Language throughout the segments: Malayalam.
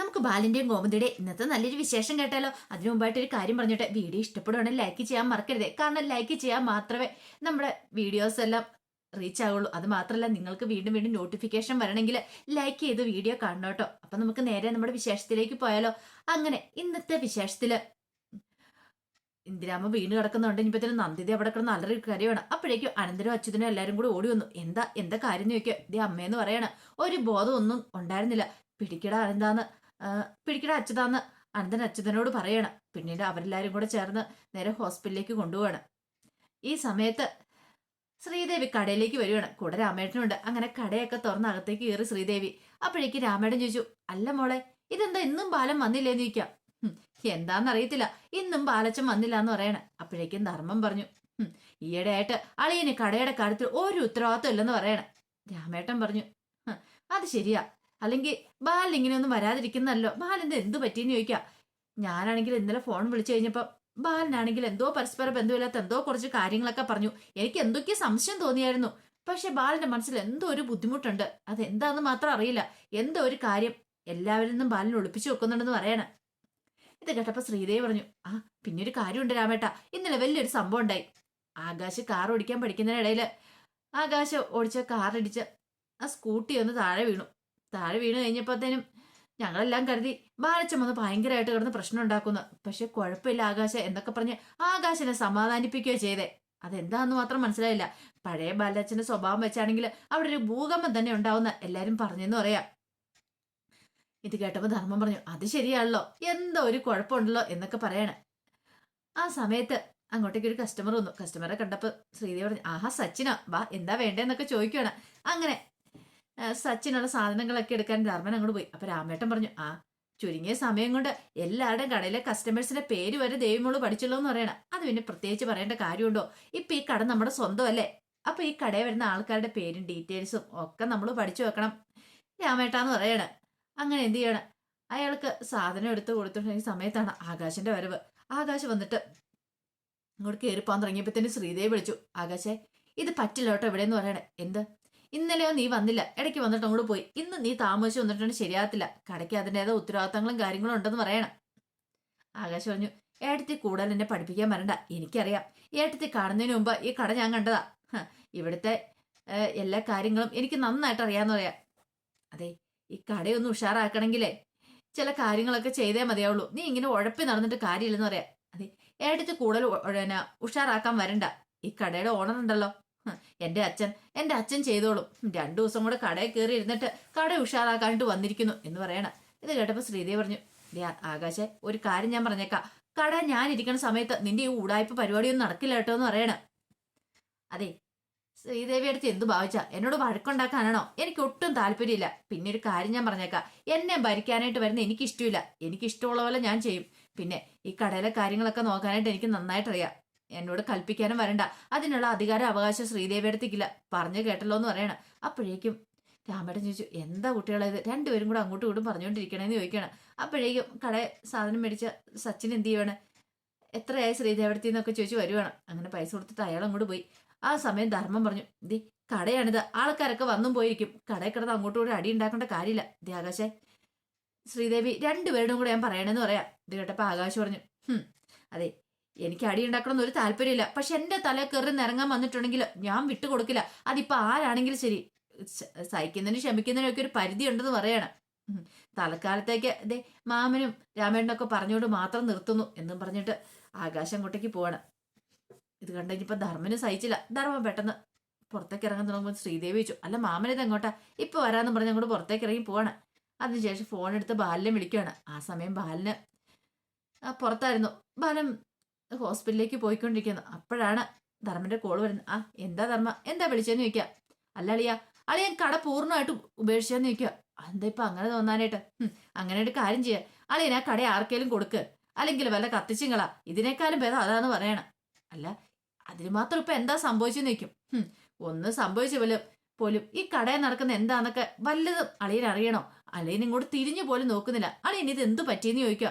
നമുക്ക് ബാലന്റെയും ഗോമതിയുടെ ഇന്നത്തെ നല്ലൊരു വിശേഷം കേട്ടാലോ? അതിനു മുമ്പായിട്ട് ഒരു കാര്യം പറഞ്ഞിട്ട്. വീഡിയോ ഇഷ്ടപ്പെടുവാണെങ്കിൽ ലൈക്ക് ചെയ്യാൻ മറക്കരുത്. കാരണം ലൈക്ക് ചെയ്യാൻ മാത്രമേ നമ്മുടെ വീഡിയോസ് എല്ലാം റീച്ച് ആവുള്ളൂ. അത് മാത്രമല്ല നിങ്ങൾക്ക് വീണ്ടും വീണ്ടും നോട്ടിഫിക്കേഷൻ വരണമെങ്കിൽ ലൈക്ക് ചെയ്ത് വീഡിയോ കാണണം കേട്ടോ അപ്പൊ നമുക്ക് നേരെ നമ്മുടെ വിശേഷത്തിലേക്ക് പോയാലോ? അങ്ങനെ ഇന്നത്തെ വിശേഷത്തിൽ ഇന്ദിരാമ വീണ് കിടക്കുന്നുണ്ട്. ഇനിയിപ്പത്തിന് നന്ദിതി അവിടെ കിടന്ന് നല്ലൊരു കാര്യമാണ് അപ്പോഴേക്കും അനന്തരം അച്യുതനും എല്ലാവരും കൂടി ഓടി വന്നു. എന്താ എന്താ കാര്യം ചോദിക്കുക. ഇതേ അമ്മയെന്ന് പറയണ ഒരു ബോധമൊന്നും ഉണ്ടായിരുന്നില്ല. പിടിക്കടാ അനന്താന്ന്. ആ, പിടിക്കട അച്യുതാന്ന്. അനന്തൻ അച്യുതനോട് പറയണം. പിന്നീട് അവരെല്ലാരും കൂടെ ചേർന്ന് നേരെ ഹോസ്പിറ്റലിലേക്ക് കൊണ്ടുപോകണം ഈ സമയത്ത് ശ്രീദേവി കടയിലേക്ക് വരികയാണ് കൂടെ രാമേട്ടനുണ്ട്. അങ്ങനെ കടയൊക്കെ തുറന്ന് അകത്തേക്ക് കയറി ശ്രീദേവി. അപ്പോഴേക്ക് രാമേട്ടൻ ചോദിച്ചു അല്ല മോളെ ഇതെന്താ ഇന്നും ബാലം വന്നില്ലേന്ന് ചോദിക്കാം. "ഹും, എന്താന്നറിയത്തില്ല. ഇന്നും ബാലച്ചൻ വന്നില്ല എന്ന് പറയണേ. അപ്പോഴേക്കും ധർമ്മം പറഞ്ഞു "ഹും, ഈയിടെയായിട്ട് അളിയന് കടയുടെ കാര്യത്തിൽ ഒരു ഉത്തരവാദിത്വം ഇല്ലെന്ന് പറയണേ. രാമേട്ടൻ പറഞ്ഞു അത് ശരിയാ. അല്ലെങ്കിൽ ബാൽ ഇങ്ങനെയൊന്നും വരാതിരിക്കുന്നല്ലോ. ബാലിന്റെ എന്ത് പറ്റിയെന്ന് ചോദിക്കാം. ഞാനാണെങ്കിൽ ഇന്നലെ ഫോൺ വിളിച്ചു കഴിഞ്ഞപ്പോൾ ബാലിനാണെങ്കിൽ എന്തോ പരസ്പര ബന്ധമില്ലാത്ത എന്തോ കുറച്ച് കാര്യങ്ങളൊക്കെ പറഞ്ഞു. എനിക്ക് എന്തൊക്കെ സംശയം തോന്നിയായിരുന്നു. പക്ഷെ ബാലന്റെ മനസ്സിൽ എന്തോ ഒരു ബുദ്ധിമുട്ടുണ്ട്. എന്താണെന്ന് മാത്രം അറിയില്ല. എന്തോ ഒരു കാര്യം എല്ലാവരിൽ നിന്നും ബാലിനെ ഒളിപ്പിച്ചു വെക്കുന്നുണ്ടെന്ന് പറയണം. ഇത് കേട്ടപ്പോൾ ശ്രീദേവി പറഞ്ഞു ആ പിന്നെ ഒരു കാര്യമുണ്ട് രാമേട്ട. ഇന്നലെ വലിയൊരു സംഭവം ഉണ്ടായി. ആകാശ് കാർ ഓടിക്കാൻ പഠിക്കുന്നതിനിടയിൽ ആകാശ് ഓടിച്ച കാറിടിച്ച് ആ സ്കൂട്ടി ഒന്ന് താഴെ വീണു. താഴെ വീണ് കഴിഞ്ഞപ്പോഴത്തേനും ഞങ്ങളെല്ലാം കരുതി ബാലച്ചൻ വന്ന് ഭയങ്കരമായിട്ട് കിടന്ന് പ്രശ്നം ഉണ്ടാക്കുന്നു. പക്ഷെ കുഴപ്പമില്ല ആകാശ എന്നൊക്കെ പറഞ്ഞ് ആകാശനെ സമാധാനിപ്പിക്കുകയോ ചെയ്തേ. അതെന്താന്ന് മാത്രം മനസ്സിലായില്ല. പഴയ ബാലച്ചന്റെ സ്വഭാവം വെച്ചാണെങ്കിൽ അവിടെ ഒരു ഭൂകമ്പം തന്നെ ഉണ്ടാവുന്ന എല്ലാരും പറഞ്ഞെന്ന് പറയാം. ഇത് കേട്ടപ്പോ ധർമ്മം പറഞ്ഞു അത് ശരിയാണല്ലോ. എന്തോ ഒരു കുഴപ്പമുണ്ടല്ലോ എന്നൊക്കെ പറയണ. ആ സമയത്ത് അങ്ങോട്ടേക്ക് ഒരു കസ്റ്റമർ വന്നു. കസ്റ്റമറെ കണ്ടപ്പോ ശ്രീദേവി പറഞ്ഞു ആഹാ സച്ചിനാ വാ എന്താ വേണ്ടെന്നൊക്കെ ചോദിക്കുകയാണ് അങ്ങനെ സച്ചിനുള്ള സാധനങ്ങളൊക്കെ എടുക്കാൻ ധർമ്മൻ അങ്ങോട്ട് പോയി. അപ്പൊ രാമേട്ടൻ പറഞ്ഞു ആ ചുരുങ്ങിയ സമയം കൊണ്ട് എല്ലാവരുടെയും കടയിലെ കസ്റ്റമേഴ്സിന്റെ പേര് വരെ ദേവിമോൾ പഠിച്ചുള്ളൂ എന്ന് പറയണം. അത് പിന്നെ പ്രത്യേകിച്ച് പറയേണ്ട കാര്യമുണ്ടോ? ഇപ്പൊ ഈ കട നമ്മുടെ സ്വന്തം അല്ലേ അപ്പൊ ഈ കടയിൽ വരുന്ന ആൾക്കാരുടെ പേരും ഡീറ്റെയിൽസും ഒക്കെ നമ്മൾ പഠിച്ചു വെക്കണം. രാമേട്ടാന്ന് പറയണ. അങ്ങനെ എന്ത് ചെയ്യണം? അയാൾക്ക് സാധനം എടുത്ത് കൊടുത്തിട്ടുണ്ടെങ്കിൽ സമയത്താണ് ആകാശിന്റെ വരവ്. ആകാശ് വന്നിട്ട് ഇങ്ങോട്ട് കയറിപ്പോൻ തന്നെ ശ്രീദേവി വിളിച്ചു. ആകാശേ ഇത് പറ്റില്ല കേട്ടോ എവിടെയെന്ന് പറയണേ. എന്ത്? ഇന്നലെയോ നീ വന്നില്ല. ഇടയ്ക്ക് വന്നിട്ട് അങ്ങോട്ട് പോയി. ഇന്ന് നീ താമസിച്ച് വന്നിട്ടുണ്ട് ശരിയാകത്തില്ല. കടയ്ക്ക് അതിന്റെതായ ഉത്തരവാദിത്തങ്ങളും കാര്യങ്ങളും ഉണ്ടെന്ന് പറയണം. ആകാശ് പറഞ്ഞു ഏട്ടത്തി കൂടുതൽ എന്നെ പഠിപ്പിക്കാൻ വരണ്ട. എനിക്കറിയാം. ഏട്ടത്തി കാണുന്നതിന് മുമ്പ് ഈ കട ഞാൻ കണ്ടതാ. ഇവിടുത്തെ എല്ലാ കാര്യങ്ങളും എനിക്ക് നന്നായിട്ട് അറിയാമെന്ന് പറയാം. അതെ ഈ കടയൊന്ന് ഉഷാറാക്കണമെങ്കിലേ ചില കാര്യങ്ങളൊക്കെ ചെയ്തേ മതിയാവുള്ളൂ. നീ ഇങ്ങനെ ഉഴപ്പി നടന്നിട്ട് കാര്യമില്ലെന്ന് പറയാം. അതെ ഏട്ടത്തി കൂടുതൽ ഉഷാറാക്കാൻ വരണ്ട. ഈ കടയുടെ ഓണർ ഉണ്ടല്ലോ. ഹ്, എന്റെ അച്ഛൻ എന്റെ അച്ഛൻ ചെയ്തോളും. രണ്ടു ദിവസം കൂടെ കടയിൽ കയറി ഇരുന്നിട്ട് കട ഉഷാറാക്കാനായിട്ട് വന്നിരിക്കുന്നു എന്ന് പറയണം. ഇത് കേട്ടപ്പോ ശ്രീദേവി പറഞ്ഞു "ദേ, ആകാശെ ഒരു കാര്യം ഞാൻ പറഞ്ഞേക്കാം. കട ഞാൻ ഇരിക്കുന്ന സമയത്ത് നിന്റെ ഈ ഊടായ്പ പരിപാടിയൊന്നും നടക്കില്ല കേട്ടോ എന്ന് പറയണം. അതെ ശ്രീദേവി അടുത്ത് എന്ത് ഭാവിച്ച? എന്നോട് വഴക്കുണ്ടാക്കാനാണോ? എനിക്ക് ഒട്ടും താല്പര്യമില്ല. പിന്നെ ഒരു കാര്യം ഞാൻ പറഞ്ഞേക്കാം. എന്നെ ഭരിക്കാനായിട്ട് വരുന്ന എനിക്ക് ഇഷ്ടമില്ല എനിക്ക് ഇഷ്ടമുള്ള പോലെ ഞാൻ ചെയ്യും. പിന്നെ ഈ കടയിലെ കാര്യങ്ങളൊക്കെ നോക്കാനായിട്ട് എനിക്ക് നന്നായിട്ട് അറിയാം എന്നോട് കൽപ്പിക്കാനും വരണ്ട. അതിനുള്ള അധികാര അവകാശം ശ്രീദേവി അടുത്തേക്കില്ല പറഞ്ഞു കേട്ടല്ലോ എന്ന് പറയണം. അപ്പോഴേക്കും രാമേട്ടൻ ചോദിച്ചു എന്താ കുട്ടികളെ ഇത് രണ്ടുപേരും കൂടെ അങ്ങോട്ടും ഇങ്ങോട്ടും പറഞ്ഞുകൊണ്ടിരിക്കണേന്ന് ചോദിക്കണം. അപ്പോഴേക്കും കട സാധനം മേടിച്ച സച്ചിൻ എന്ത് ചെയ്യുവാണ്? എത്രയായി ശ്രീദേവടത്തി എന്നൊക്കെ ചോദിച്ചു വരുവാണ്. അങ്ങനെ പൈസ കൊടുത്തിട്ട് അയാൾ അങ്ങോട്ട് പോയി. ആ സമയം ധർമ്മം പറഞ്ഞു ദേ കടയാണിത്. ആൾക്കാരൊക്കെ വന്നും പോയിരിക്കും. കടയിൽ കിടന്ന് അങ്ങോട്ടും കൂടെ അടി ഉണ്ടാക്കേണ്ട കാര്യമില്ല. ദേ ആകാശേ ശ്രീദേവി രണ്ടുപേരുടെ കൂടെ ഞാൻ പറയണമെന്ന് പറയാം. ഇത് കേട്ടപ്പോൾ ആകാശ് പറഞ്ഞു അതെ എനിക്ക് അടി ഉണ്ടാക്കണമെന്ന് ഒരു താല്പര്യമില്ല. പക്ഷെ എന്റെ തല കയറി നിറങ്ങാൻ വന്നിട്ടുണ്ടെങ്കിൽ ഞാൻ വിട്ടുകൊടുക്കില്ല. അതിപ്പോ ആരാണെങ്കിലും ശരി. സഹിക്കുന്നതിനും ക്ഷമിക്കുന്നതിനും ഒക്കെ ഒരു പരിധി ഉണ്ടെന്ന് പറയണം. തലക്കാലത്തേക്ക് ദേ മാമനും രാമേണനൊക്കെ പറഞ്ഞുകൊണ്ട് മാത്രം നിർത്തുന്നു എന്നും പറഞ്ഞിട്ട് ആകാശം കൊട്ടേക്ക് പോവാണ്. ഇത് കണ്ടുകഴിഞ്ഞപ്പോ ധർമ്മന് സഹിച്ചില്ല. ധർമ്മം പെട്ടെന്ന് പുറത്തേക്ക് ഇറങ്ങാൻ തുടങ്ങുമ്പോൾ ശ്രീദേവി ചോദിച്ചു അല്ല മാമൻ ഇത് എങ്ങോട്ടാ? ഇപ്പൊ വരാന്ന് പറഞ്ഞ് അങ്ങോട്ട് പുറത്തേക്ക് ഇറങ്ങി പോവാണ്. അതിനുശേഷം ഫോൺ എടുത്ത് ബാലിനെ വിളിക്കുകയാണ് ആ സമയം ബാലിന് പുറത്തായിരുന്നു. ബാലൻ ഹോസ്പിറ്റലിലേക്ക് പോയിക്കൊണ്ടിരിക്കുന്നു. അപ്പോഴാണ് ധർമ്മന്റെ കോൾ വരുന്നത്. ആ എന്താ ധർമ്മ? എന്താ വിളിച്ചെന്ന് ചോദിക്കുക? അല്ല അളിയ അളിയൻ കട പൂർണമായിട്ട് ഉപേക്ഷിച്ചെന്ന് ചോദിക്കുക. എന്താ ഇപ്പൊ അങ്ങനെ തോന്നാനായിട്ട്? അങ്ങനെ ഒരു കാര്യം ചെയ്യാം. അളിയൻ ആ കട ആർക്കേലും കൊടുക്ക്. അല്ലെങ്കിൽ വല്ല കത്തിച്ചിങ്ങളാ. ഇതിനേക്കാളും ഭേദം അതാന്ന് പറയണം. അല്ല അതിന് മാത്രം ഇപ്പൊ എന്താ സംഭവിച്ചെന്ന് ചോദിക്കും. ഒന്ന് സംഭവിച്ച പോലും പോലും ഈ കടയിൽ നടക്കുന്ന എന്താന്നൊക്കെ വല്ലതും അളിയൻ അറിയണോ അളിയൻ ഇങ്ങോട്ട് തിരിഞ്ഞു പോലും നോക്കുന്നില്ല. അളിയൻ ഇത് എന്ത് പറ്റിയെന്ന് ചോദിക്കുക.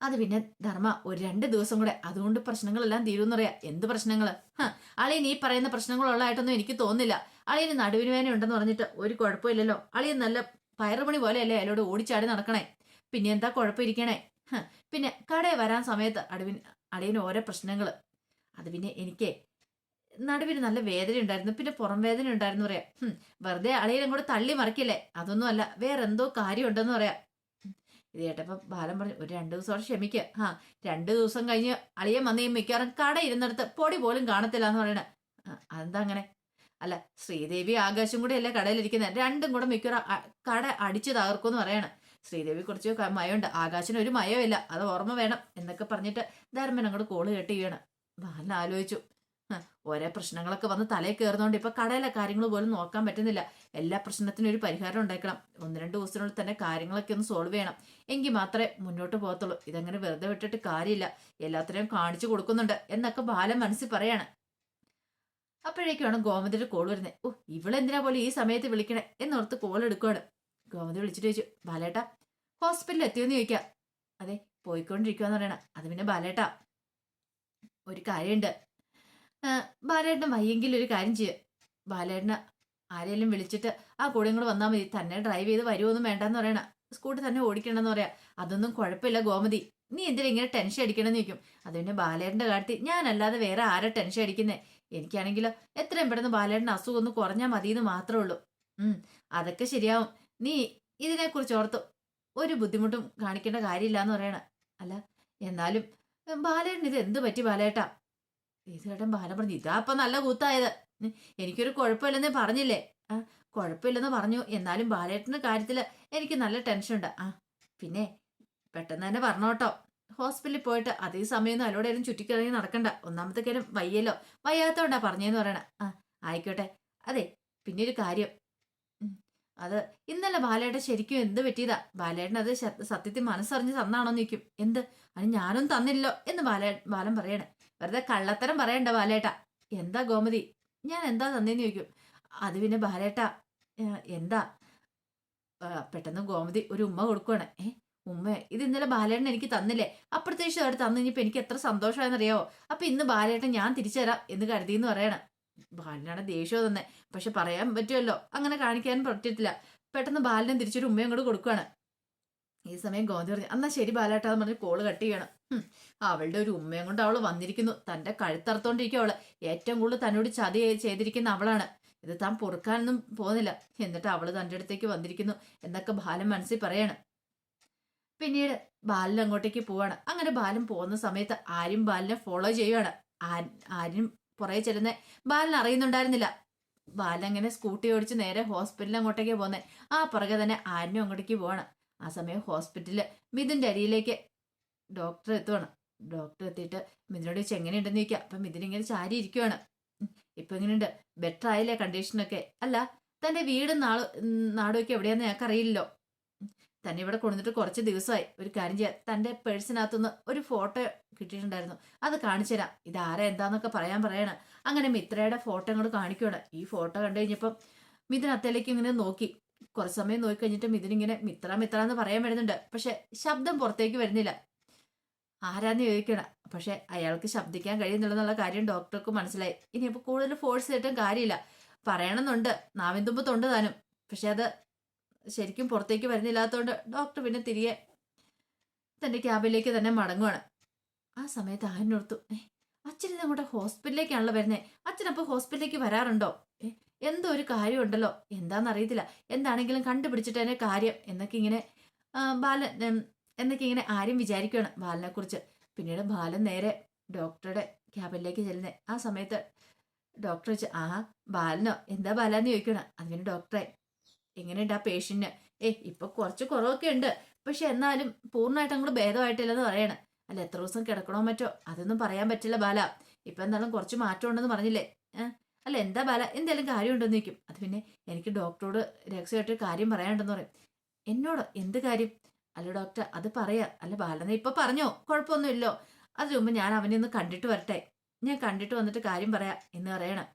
അത് പിന്നെ ധർമ്മ ഒരു രണ്ട് ദിവസം കൂടെ. അതുകൊണ്ട് പ്രശ്നങ്ങളെല്ലാം തീരുമെന്നറിയാം. എന്ത് പ്രശ്നങ്ങൾ അളിയൻ ഈ പറയുന്ന പ്രശ്നങ്ങളുള്ളതായിട്ടൊന്നും എനിക്ക് തോന്നില്ല അളിയന് നടുവിന് വേന ഉണ്ടെന്ന് പറഞ്ഞിട്ട് ഒരു കുഴപ്പമില്ലല്ലോ. അളിയൻ നല്ല പയറുമണി പോലെയല്ലേ അയാളോട് ഓടിച്ചാടി നടക്കണേ. പിന്നെ എന്താ കുഴപ്പമിരിക്കണേ? പിന്നെ കടയിൽ വരാൻ സമയത്ത് അടുവിൻ അടിയന് ഓരോ പ്രശ്നങ്ങൾ അത് പിന്നെ എനിക്ക് നടുവിന് നല്ല വേദന ഉണ്ടായിരുന്നു. പിന്നെ പുറം വേദന ഉണ്ടായിരുന്നു പറയാം. വെറുതെ അളിയനും കൂടെ തള്ളി മറിക്കില്ലേ? അതൊന്നും അല്ല വേറെന്തോ കാര്യം കാര്യമുണ്ടെന്ന് പറയാം. ഇത് കേട്ടപ്പോൾ ബാലൻ പറഞ്ഞു ഒരു രണ്ട് ദിവസം അവിടെ ക്ഷമിക്കുക ആ രണ്ട് ദിവസം കഴിഞ്ഞ് അളിയൻ വന്നേ മിക്കവാറും കട ഇരുന്നിടത്ത് പൊടി പോലും കാണത്തില്ല എന്ന് പറയണേ അതെന്താ അങ്ങനെ? അല്ല ശ്രീദേവി ആകാശം കൂടെ അല്ലേ കടയിലിരിക്കുന്നത് രണ്ടും കൂടെ മിക്കവാറും കട അടിച്ചു തകർക്കുമെന്ന് പറയണം. ശ്രീദേവി കുറച്ച് മയമുണ്ട്. ആകാശിന് ഒരു മയമില്ല അത് ഓർമ്മ വേണം എന്നൊക്കെ പറഞ്ഞിട്ട് ധർമ്മൻ അങ്ങോട്ട് കോൾ കേട്ട് വീണ് ബാലൻ ആലോചിച്ചു. ഓരോ പ്രശ്നങ്ങളൊക്കെ വന്ന് തലയിൽ കയറുന്നതുകൊണ്ട് ഇപ്പൊ കടയിലെ കാര്യങ്ങൾ പോലും നോക്കാൻ പറ്റുന്നില്ല. എല്ലാ പ്രശ്നത്തിനും ഒരു പരിഹാരം ഉണ്ടാക്കണം. ഒന്ന് രണ്ട് ദിവസത്തിനുള്ളിൽ തന്നെ കാര്യങ്ങളൊക്കെ ഒന്ന് സോൾവ് ചെയ്യണം. എങ്കിൽ മാത്രമേ മുന്നോട്ട് പോകത്തുള്ളൂ. ഇതങ്ങനെ വെറുതെ വിട്ടിട്ട് കാര്യമില്ല. എല്ലാത്തിനെയും കാണിച്ചു കൊടുക്കുന്നുണ്ട് എന്നൊക്കെ ബാലൻ മനസ്സിൽ പറയാണ്. അപ്പോഴേക്കാണ് ഗോമതിയുടെ കോൾ വരുന്നത് ഓ ഇവളെന്തിനാ പോലും ഈ സമയത്ത് വിളിക്കണേ? എന്നോർത്ത് കോൾ എടുക്കുവാണ്. ഗോമതി വിളിച്ചിട്ട് ചോദിച്ചു ബാലേട്ടാ ഹോസ്പിറ്റലിൽ എത്തിയോന്ന് ചോദിക്കാം. അതെ പോയിക്കൊണ്ടിരിക്കുക എന്ന് പറയണ. അത് പിന്നെ ബാലേട്ടാ. ഒരു കാര്യമുണ്ട്. ബാലേട്ടന് വയ്യെങ്കിൽ ഒരു കാര്യം ചെയ്യുക ബാലേട്ടന് ആരെയെല്ലാം വിളിച്ചിട്ട് ആ കൂടെ കൂടെ വന്നാൽ മതി. തന്നെ ഡ്രൈവ് ചെയ്ത് വരുമോന്നും വേണ്ടെന്ന് പറയണ. സ്കൂട്ടർ തന്നെ ഓടിക്കണമെന്ന് പറയാം. അതൊന്നും കുഴപ്പമില്ല ഗോമതി. നീ എന്തിനാ ഇങ്ങനെ ടെൻഷൻ അടിക്കണമെന്ന് ചോദിക്കും. അത് പിന്നെ കാട്ടി ഞാനല്ലാതെ വേറെ ആരാ ടെൻഷൻ അടിക്കുന്നേ? എനിക്കാണെങ്കിലോ എത്രയും പെട്ടെന്ന് ബാലേട്ടൻ അസുഖം ഒന്ന് കുറഞ്ഞാൽ മതി എന്ന് മാത്രമേ ഉള്ളൂ. അതൊക്കെ ശരിയാവും. നീ ഇതിനെക്കുറിച്ച് ഓർത്ത് ഒരു ബുദ്ധിമുട്ടും കാണിക്കേണ്ട കാര്യമില്ല എന്ന് പറയണ. അല്ല എന്നാലും ബാലേട്ടൻ ഇത് എന്ത് പറ്റി ബാലേട്ടാ? ഇത് ബാലം ബാല പറഞ്ഞു. ഇതാ ഇപ്പൊ നല്ല കൂത്തായത്. എനിക്കൊരു കുഴപ്പമില്ലെന്നേ പറഞ്ഞില്ലേ? ആ കുഴപ്പമില്ലെന്ന് പറഞ്ഞു. എന്നാലും ബാലേട്ടന്റെ കാര്യത്തിൽ എനിക്ക് നല്ല ടെൻഷൻ ഉണ്ട് ആ പിന്നെ പെട്ടെന്ന് തന്നെ പറഞ്ഞോട്ടോ ഹോസ്പിറ്റലിൽ പോയിട്ട് അതേ സമയം അലോടേലും ചുറ്റിക്കിറങ്ങി നടക്കണ്ട. ഒന്നാമത്തെ കാര്യം വയ്യല്ലോ. വയ്യാത്തോണ്ടാ പറഞ്ഞേന്ന് പറയണ. ആ ആയിക്കോട്ടെ. അതെ പിന്നെ ഒരു കാര്യം അത് ഇന്നലെ ബാലേട്ടൻ ശരിക്കും എന്ത് പറ്റിയതാ? ബാലേട്ടൻ അത് സത്യത്തിൽ മനസ്സറിഞ്ഞ് തന്നാണോന്ന് നിൽക്കും എന്ത്? അത് ഞാനും തന്നില്ലല്ലോ എന്ന് ബാലേ ബാലൻ പറയണേ. വെറുതെ കള്ളത്തരം പറയണ്ട ബാലേട്ട. എന്താ ഗോമതി? ഞാൻ എന്താ തന്നേന്ന് ചോദിക്കും. അത് പിന്നെ ബാലേട്ട എന്താ? പെട്ടെന്ന് ഗോമതി ഒരു ഉമ്മ കൊടുക്കുവാണ്. ഏ ഉമ്മ ഇത് ഇന്നലെ ബാലേട്ടൻ എനിക്ക് തന്നില്ലേ? അപ്പോഴത്തേക്കും അവിടെ തന്നു കഴിഞ്ഞപ്പോൾ എനിക്ക് എത്ര സന്തോഷമായെന്നറിയാവോ അപ്പൊ ഇന്ന് ബാലേട്ടൻ ഞാൻ തിരിച്ചു തരാം എന്ന് കരുതി എന്ന് പറയണം. ബാലനാണ് ദേഷ്യം തന്നെ പക്ഷെ പറയാൻ പറ്റുമല്ലോ. അങ്ങനെ കാണിക്കാൻ പറ്റത്തില്ല പെട്ടെന്ന് ബാലനും തിരിച്ചൊരു ഉമ്മയും കൂടെ കൊടുക്കുകയാണ് ഈ സമയം ഗോന്തി പറഞ്ഞു അന്നാ ശരി ബാലേട്ടാ എന്ന് പറഞ്ഞ് കോൾ കട്ട് ചെയ്യണം. അവളുടെ ഒരു ഉമ്മയും കൊണ്ട് അവൾ വന്നിരിക്കുന്നു. തന്റെ കഴുത്തറുത്തോണ്ടിരിക്കും അവൾ. ഏറ്റവും കൂടുതൽ തന്നോട് ചതി ചെയ്തിരിക്കുന്ന അവളാണ്. ഇത് താൻ പൊറുക്കാനൊന്നും പോകുന്നില്ല. എന്നിട്ട് അവൾ തന്റെ അടുത്തേക്ക് വന്നിരിക്കുന്നു എന്നൊക്കെ ബാലൻ മനസ്സിൽ പറയാണ്. പിന്നീട് ബാലൻ അങ്ങോട്ടേക്ക് പോവാണ്. അങ്ങനെ ബാലൻ പോകുന്ന സമയത്ത് ആരും ബാലിനെ ഫോളോ ചെയ്യുവാണ്. ആ- ആരും പുറകെ ചെല്ലുന്ന ബാലൻ അറിയുന്നുണ്ടായിരുന്നില്ല. ബാലൻ അങ്ങനെ സ്കൂട്ടി ഓടിച്ച് നേരെ ഹോസ്പിറ്റലിൽ അങ്ങോട്ടേക്ക് പോകുന്നത് ആ പുറകെ തന്നെ ആരും അങ്ങോട്ടേക്ക് പോവാണ്. ആ സമയം ഹോസ്പിറ്റലിൽ മിഥുന്റെ അരിയിലേക്ക് ഡോക്ടർ എത്തുവാണ്. ഡോക്ടർ എത്തിയിട്ട് മിഥുനോട് ചോദിച്ചു എങ്ങനെയുണ്ടെന്ന് ചോദിക്കുക അപ്പൊ മിഥുൻ ഇങ്ങനെ ചാരി ഇരിക്കുവാണ്. ഇപ്പം എങ്ങനെയുണ്ട്? ബെറ്റർ ആയില്ലേ കണ്ടീഷനൊക്കെ അല്ല തന്റെ വീടും നാൾ നാടുമൊക്കെ എവിടെയാന്ന് ഞങ്ങൾക്ക് അറിയില്ലല്ലോ ഉം, തന്നെ ഇവിടെ കൊണ്ടുവന്നിട്ട് കുറച്ച് ദിവസമായി. ഒരു കാര്യം ചെയ്യാം. തന്റെ പേഴ്സിനകത്തുനിന്ന് ഒരു ഫോട്ടോ കിട്ടിയിട്ടുണ്ടായിരുന്നു. അത് കാണിച്ചു തരാം. ഇത് ആരാ എന്താന്നൊക്കെ പറയാൻ പറയാണ്. അങ്ങനെ മിത്രയുടെ ഫോട്ടോ അങ്ങോട്ട് കാണിക്കുവാണ്. ഈ ഫോട്ടോ കണ്ടു കഴിഞ്ഞപ്പം മിഥുൻ അത്തേലേക്ക് ഇങ്ങനെ നോക്കി. കുറച്ച് സമയം നോക്കി കഴിഞ്ഞിട്ട് മിഥുൻ ഇങ്ങനെ മിത്ര മിത്ര എന്ന് പറയാൻ വരുന്നുണ്ട്. പക്ഷെ ശബ്ദം പുറത്തേക്ക് വരുന്നില്ല. ആരാന്ന് ചോദിക്കണ. പക്ഷെ അയാൾക്ക് ശബ്ദിക്കാൻ കഴിയുന്നുള്ളതെന്നുള്ള കാര്യം ഡോക്ടർക്ക് മനസ്സിലായി. ഇനിയിപ്പോ കൂടുതൽ ഫോഴ്സ് ചെയ്തിട്ടും കാര്യമില്ല. പറയണമെന്നുണ്ട്. നാവിൻ തുമ്പ് തൊണ്ട് താനും. പക്ഷെ അത് ശരിക്കും പുറത്തേക്ക് വരുന്നില്ലാത്തതുകൊണ്ട് ഡോക്ടർ പിന്നെ തിരികെ തന്റെ ക്യാബിലേക്ക് തന്നെ മടങ്ങുവാണ്. ആ സമയത്ത് ആരിനോർത്തു ഏ അച്ഛൻ അങ്ങോട്ട് ഹോസ്പിറ്റലിലേക്കാണല്ലോ വരുന്നത് അച്ഛൻ അപ്പോൾ ഹോസ്പിറ്റലിലേക്ക് വരാറുണ്ടോ? എന്തോ ഒരു കാര്യമുണ്ടല്ലോ ഉണ്ടല്ലോ. അറിയത്തില്ല. എന്താണെങ്കിലും കണ്ടുപിടിച്ചിട്ട് തന്നെ കാര്യം. എന്നൊക്കെ ഇങ്ങനെ ബാലൻ എന്നൊക്കെ ഇങ്ങനെ ആരും വിചാരിക്കുകയാണ് ബാലനെ കുറിച്ച് പിന്നീട് ബാലൻ നേരെ ഡോക്ടറുടെ ക്യാബിനിലേക്ക് ചെല്ലുന്നത് ആ സമയത്ത് ഡോക്ടർ വെച്ച് ആ ബാലനോ? എന്താ ബാലാന്ന് ചോദിക്കണം അതിന് ഡോക്ടറെ എങ്ങനെയുണ്ട് ആ പേഷ്യന്റിന് ഏ ഇപ്പൊ കുറച്ച് കുറവൊക്കെ ഉണ്ട്. പക്ഷെ എന്നാലും പൂർണമായിട്ട് അങ്ങോട്ട് ഭേദമായിട്ടില്ലെന്ന് പറയണം. അല്ല എത്ര ദിവസം കിടക്കണോ മറ്റോ? അതൊന്നും പറയാൻ പറ്റില്ല ബാല. ഇപ്പൊ എന്തായാലും കുറച്ച് മാറ്റം ഉണ്ടെന്ന് പറഞ്ഞില്ലേ? ഏഹ് അല്ല എന്താ ബാല? എന്തെങ്കിലും കാര്യമുണ്ടെന്ന് ചോദിക്കും. അത് പിന്നെ എനിക്ക് ഡോക്ടറോട് രഹസ്യമായിട്ട് കാര്യം പറയാനുണ്ടെന്ന് പറയും. എന്നോട്? എന്ത് കാര്യം? അല്ല ഡോക്ടർ അത് പറയാ. അല്ല ബാലനെ ഇപ്പൊ പറഞ്ഞോ? കുഴപ്പമൊന്നുമില്ലോ. അതിനു മുമ്പ് ഞാൻ അവനെ ഒന്ന് കണ്ടിട്ട് വരട്ടെ. ഞാൻ കണ്ടിട്ട് വന്നിട്ട് കാര്യം പറയാം എന്ന് പറയണം.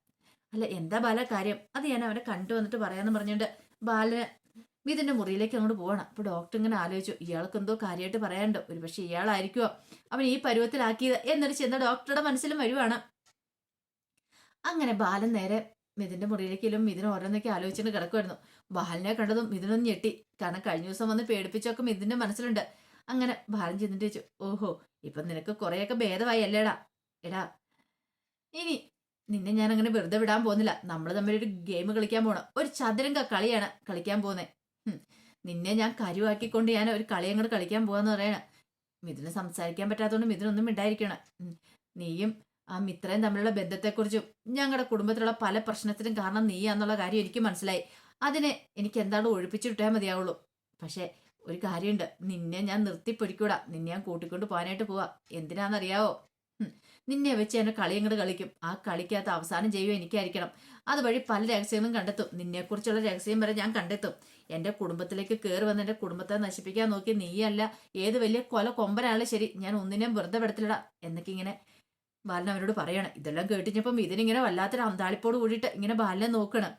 അല്ല എന്താ ബാല കാര്യം? അത് ഞാൻ അവനെ കണ്ടു വന്നിട്ട് പറയാന്ന് പറഞ്ഞുകൊണ്ട് ബാലന് മിഥുന്റെ മുറിയിലേക്ക് അങ്ങോട്ട് പോകണം അപ്പൊ ഡോക്ടർ ഇങ്ങനെ ആലോചിച്ചു. ഇയാൾക്ക് എന്തോ കാര്യമായിട്ട് പറയാനുണ്ട്. ഒരു പക്ഷെ ഇയാളായിരിക്കുമോ അവൻ ഈ പരുവത്തിലാക്കിയത് എന്നൊരു ചിന്ത ഡോക്ടറുടെ മനസ്സിലും വരുവാണ്. അങ്ങനെ ബാലൻ നേരെ മിഥുന്റെ മുറിയിലേക്കിലും മിഥുൻ ഓരോന്നൊക്കെ ആലോചിച്ചിട്ട് കിടക്കുമായിരുന്നു ബാലനെ കണ്ടതും മിഥുനൊന്ന് ഞെട്ടി. കാരണം കഴിഞ്ഞ ദിവസം വന്ന് പേടിപ്പിച്ചൊക്കെ മിഥുന്റെ മനസ്സിലുണ്ട്. അങ്ങനെ ബാലൻ ചെന്നിട്ട് ചോദിച്ചു ഓഹോ ഇപ്പൊ നിനക്ക് കുറെയൊക്കെ ഭേദമായി അല്ലേടാ? എടാ ഇനി നിന്നെ ഞാൻ അങ്ങനെ വെറുതെ വിടാൻ പോകുന്നില്ല. നമ്മൾ തമ്മിലൊരു ഗെയിം കളിക്കാൻ പോണം. ഒരു ചതുരംഗ കളിയാണ് കളിക്കാൻ പോകുന്നത് നിന്നെ ഞാൻ കരുവാക്കിക്കൊണ്ട് ഞാൻ ഒരു കളി അങ്ങോട്ട് കളിക്കാൻ പോവാന്ന് പറയണ. മിഥുന് സംസാരിക്കാൻ പറ്റാത്തതുകൊണ്ട് മിഥുനൊന്നും മിണ്ടായിരിക്കണം. നീയും ആ മിത്രയും തമ്മിലുള്ള ബന്ധത്തെക്കുറിച്ചും ഞങ്ങളുടെ കുടുംബത്തിലുള്ള പല പ്രശ്നത്തിനും കാരണം നീയാന്നുള്ള കാര്യം എനിക്ക് മനസ്സിലായി. അതിനെ എനിക്ക് എന്താണ് ഒഴിപ്പിച്ചിട്ടേ മതിയാവുള്ളൂ. പക്ഷേ ഒരു കാര്യമുണ്ട് നിന്നെ ഞാൻ നിർത്തി പൊരിക്കൂടാ. നിന്നെ ഞാൻ കൂട്ടിക്കൊണ്ട് പോകാനായിട്ട് പോവാ. എന്തിനാണെന്നറിയാവോ നിന്നെ വെച്ച് എന്നെ കളി കളിക്കും. ആ കളിക്കകത്ത് അവസാനം ചെയ്യുക എനിക്കായിരിക്കണം. അതുവഴി പല രഹസ്യങ്ങളും കണ്ടെത്തും. നിന്നെക്കുറിച്ചുള്ള രഹസ്യം വരെ ഞാൻ കണ്ടെത്തും. എന്റെ കുടുംബത്തിലേക്ക് കയറി വന്ന് എന്റെ കുടുംബത്തെ നശിപ്പിക്കാൻ നോക്കി നീയല്ല. ഏത് വലിയ കൊല കൊമ്പനാണ് ശരി. ഞാൻ ഒന്നിനെയും വെറുതെ പെടുത്തില്ലടാ. എന്നൊക്കെ ഇങ്ങനെ ബാലൻ അവനോട് പറയണം ഇതെല്ലാം കേട്ടിഞ്ഞപ്പം ഇതിനിങ്ങനെ വല്ലാത്തൊരു അന്താളിപ്പോട് കൂടിയിട്ട് ഇങ്ങനെ ബാലനെ നോക്കണം.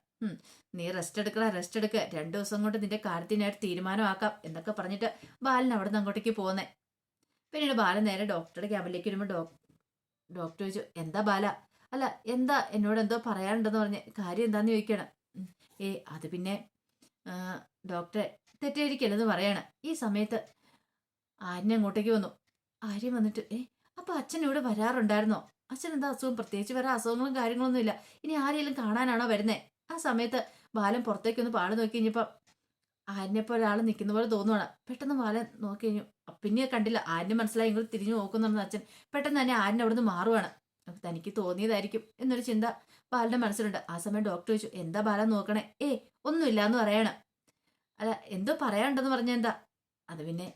നീ റെസ്റ്റ് എടുക്കടാ റെസ്റ്റ് എടുക്ക. രണ്ടു ദിവസം കൊണ്ട് നിന്റെ കാര്യത്തിനായിട്ട് തീരുമാനമാക്കാം എന്നൊക്കെ പറഞ്ഞിട്ട് ബാലൻ അവിടെ നിന്ന് അങ്ങോട്ടേക്ക് പോകുന്നേ പിന്നീട് ബാലൻ നേരെ ഡോക്ടറുടെ ക്യാബിലേക്ക് വരുമ്പോൾ ഡോക് ഡോക്ടർ ചോദിച്ചു എന്താ ബാല? അല്ല എന്താ? എന്നോട് എന്തോ പറയാനുണ്ടെന്ന് പറഞ്ഞ്. കാര്യം എന്താന്ന് ചോദിക്കണം. ഏ അത് പിന്നെ ഡോക്ടറെ തെറ്റായിരിക്കല്ലെന്ന് പറയാണ്. ഈ സമയത്ത് ആര്യനെ അങ്ങോട്ടേക്ക് വന്നു. ആര്യം വന്നിട്ട് ഏ അപ്പൊ അച്ഛൻ ഇവിടെ വരാറുണ്ടായിരുന്നോ? അച്ഛൻ എന്താ അസുഖം? പ്രത്യേകിച്ച് വേറെ അസുഖങ്ങളും കാര്യങ്ങളൊന്നും ഇല്ല ഇനി ആരെങ്കിലും കാണാനാണോ വരുന്നേ? ആ സമയത്ത് ബാലൻ പുറത്തേക്കൊന്ന് പാട് നോക്കി കഴിഞ്ഞപ്പം ആര്യനെപ്പോ ഒരാൾ നിൽക്കുന്ന പോലെ തോന്നുവാണ്. പെട്ടെന്ന് ബാലൻ നോക്കി കഴിഞ്ഞു. പിന്നെ കണ്ടില്ല. ആരിനെ മനസ്സിലായി ഇങ്ങോട്ട് തിരിഞ്ഞു നോക്കുന്നുണ്ടെന്ന് അച്ഛൻ പെട്ടെന്ന് തന്നെ ആരിനെ അവിടുന്ന് മാറുവാണ്. തനിക്ക് തോന്നിയതായിരിക്കും എന്നൊരു ചിന്ത ബാലന്റെ മനസ്സിലുണ്ട്. ആ സമയം ഡോക്ടർ ചോദിച്ചു എന്താ ബാലൻ നോക്കണേ? ഏ ഒന്നുമില്ല എന്ന് പറയണം. അല്ല എന്തോ പറയാനുണ്ടെന്ന് പറഞ്ഞ എന്താ? അത് പിന്നെ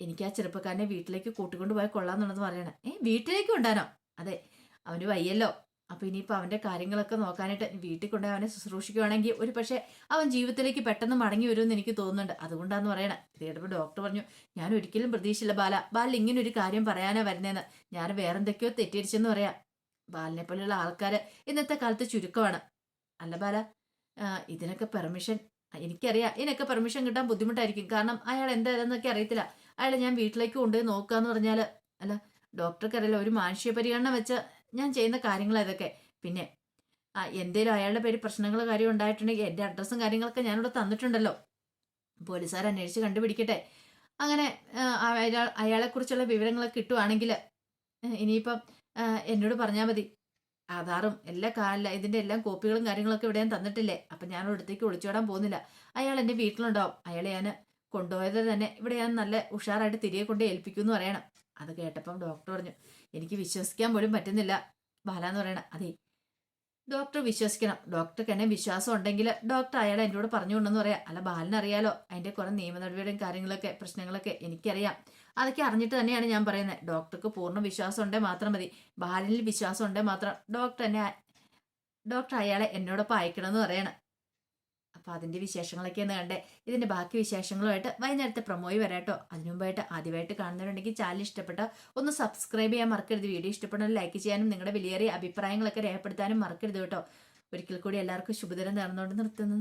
എനിക്ക് ആ ചെറുപ്പക്കാരനെ വീട്ടിലേക്ക് കൂട്ടിക്കൊണ്ട് പോയാൽ കൊള്ളാന്നുണ്ടെന്ന് പറയണം. ഏ വീട്ടിലേക്ക് കൊണ്ടാനോ അതെ അവന് വയ്യല്ലോ. അപ്പൊ ഇനിയിപ്പോ അവന്റെ കാര്യങ്ങളൊക്കെ നോക്കാനായിട്ട് വീട്ടിൽ കൊണ്ടുപോയി അവനെ ശുശ്രൂഷിക്കുവാണെങ്കിൽ ഒരു പക്ഷേ അവൻ ജീവിതത്തിലേക്ക് പെട്ടെന്ന് മടങ്ങി വരുമെന്ന് എനിക്ക് തോന്നുന്നുണ്ട്. അതുകൊണ്ടാന്ന് പറയണേ. ഇത് ഡോക്ടർ പറഞ്ഞു ഞാൻ ഒരിക്കലും പ്രതീക്ഷിച്ചില്ല ബാല. ബാല ഇങ്ങനെ ഒരു കാര്യം പറയാനാ വരുന്നതെന്ന് ഞാൻ വേറെന്തൊക്കെയോ തെറ്റിരിച്ചെന്ന് പറയാം. ബാലിനെ പോലെയുള്ള ആൾക്കാർ ഇന്നത്തെ കാലത്ത് ചുരുക്കമാണ്. അല്ല ബാല ഇതിനൊക്കെ പെർമിഷൻ എനിക്കറിയാം. ഇതിനൊക്കെ പെർമിഷൻ കിട്ടാൻ ബുദ്ധിമുട്ടായിരിക്കും. കാരണം അയാൾ എന്താണെന്നൊക്കെ അറിയത്തില്ല. അയാളെ ഞാൻ വീട്ടിലേക്ക് കൊണ്ടുപോയി നോക്കാന്ന് പറഞ്ഞാൽ അല്ല ഡോക്ടർക്ക് അറിയില്ല ഒരു മാനുഷിക പരിഗണന വെച്ച് ഞാൻ ചെയ്യുന്ന കാര്യങ്ങൾ ഇതൊക്കെ. പിന്നെ ആ എന്തേലും അയാളുടെ പേര് പ്രശ്നങ്ങൾ കാര്യം ഉണ്ടായിട്ടുണ്ടെങ്കിൽ എന്റെ അഡ്രസ്സും കാര്യങ്ങളൊക്കെ ഞാനിവിടെ തന്നിട്ടുണ്ടല്ലോ. പോലീസുകാർ അന്വേഷിച്ച് കണ്ടുപിടിക്കട്ടെ. അങ്ങനെ അയാളെക്കുറിച്ചുള്ള വിവരങ്ങളൊക്കെ കിട്ടുവാണെങ്കിൽ ഇനിയിപ്പം എന്നോട് പറഞ്ഞാൽ മതി. ആധാറും എല്ലാ കാല ഇതിന്റെ എല്ലാം കോപ്പികളും കാര്യങ്ങളൊക്കെ ഇവിടെ ഞാൻ തന്നിട്ടില്ലേ? അപ്പം ഞാൻ ഇവിടത്തേക്ക് ഒളിച്ചോടാൻ പോകുന്നില്ല. അയാൾ എന്റെ വീട്ടിലുണ്ടാവും. അയാളെ ഞാൻ കൊണ്ടുപോയത് തന്നെ ഇവിടെ ഞാൻ നല്ല ഉഷാറായിട്ട് തിരികെ കൊണ്ട് ഏൽപ്പിക്കും എന്ന് പറയണം. അത് കേട്ടപ്പം ഡോക്ടർ പറഞ്ഞു എനിക്ക് വിശ്വസിക്കാൻ പോലും പറ്റുന്നില്ല. ബാല എന്ന് പറയണം അതെ ഡോക്ടർ വിശ്വസിക്കണം. ഡോക്ടർക്ക് എന്നെ വിശ്വാസം ഉണ്ടെങ്കിൽ ഡോക്ടർ അയാളെ എന്നോട് പറഞ്ഞുകൊണ്ടെന്ന് പറയാം. അല്ല ബാലിനറിയാലോ? അതിന്റെ കുറെ നിയമ നടപടിയും കാര്യങ്ങളൊക്കെ പ്രശ്നങ്ങളൊക്കെ എനിക്കറിയാം. അതൊക്കെ അറിഞ്ഞിട്ട് തന്നെയാണ് ഞാൻ പറയുന്നത് ഡോക്ടർക്ക് പൂർണ വിശ്വാസം ഉണ്ടെങ്കിൽ മാത്രം മതി. ബാലനിൽ വിശ്വാസം ഉണ്ടെങ്കിൽ മാത്രം ഡോക്ടർ എന്നെ ഡോക്ടർ അയാളെ എന്നോടൊപ്പം അയക്കണമെന്ന് പറയണം. അപ്പൊ അതിന്റെ ഒന്ന് കണ്ടേ. ഇതിന്റെ ബാക്കി വിശേഷങ്ങളുമായിട്ട് വൈകുന്നേരത്തെ പ്രൊമോയി വരാട്ടോ. അതിനുമുമ്പായിട്ട് ആദ്യമായിട്ട് കാണുന്നവരുണ്ടെങ്കിൽ ചാനൽ ഇഷ്ടപ്പെട്ട ഒന്ന് സബ്സ്ക്രൈബ് ചെയ്യാൻ മറക്കരുത്. വീഡിയോ ഇഷ്ടപ്പെടുന്ന ലൈക്ക് ചെയ്യാനും നിങ്ങളുടെ വിലയേറിയ അഭിപ്രായങ്ങളൊക്കെ രേഖപ്പെടുത്താനും മറക്കരുത് കേട്ടോ. ഒരിക്കൽ കൂടി എല്ലാവർക്കും ശുഭദിനം നേർന്നുകൊണ്ട് നിർത്തുന്നത്